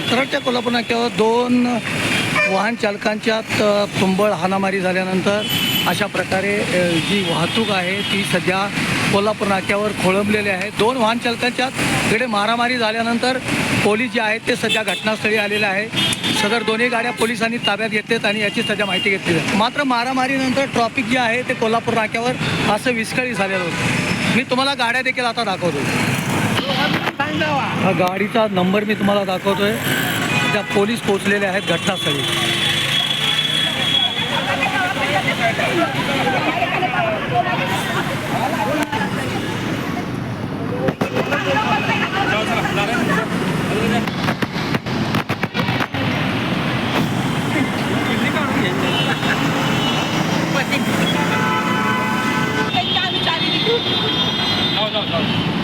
कराडच्या कोल्हापूर नाक्यावर दोन वाहन चालकांच्यात तुंबळ हाणामारी झाल्यानंतर अशा प्रकारे जी वाहतूक आहे ती सध्या कोल्हापूर नाक्यावर खोळंबलेली आहे. दोन वाहन चालकांच्यात इकडे मारामारी झाल्यानंतर पोलीस जे आहेत ते सध्या घटनास्थळी आलेले आहे. सदर दोन्ही गाड्या पोलिसांनी ताब्यात घेतलेत आणि याची सध्या माहिती घेतली जाते मात्र मारामारीनंतर ट्रॉफिक जे आहे ते कोल्हापूर नाक्यावर असं विस्कळीत झालेलं होतं. मी तुम्हाला गाड्या देखील आता दाखवतो. हा गाडीचा नंबर मी तुम्हाला दाखवतोय. त्या पोलीस पोचलेले आहेत घटनास्थळी. No, no, no.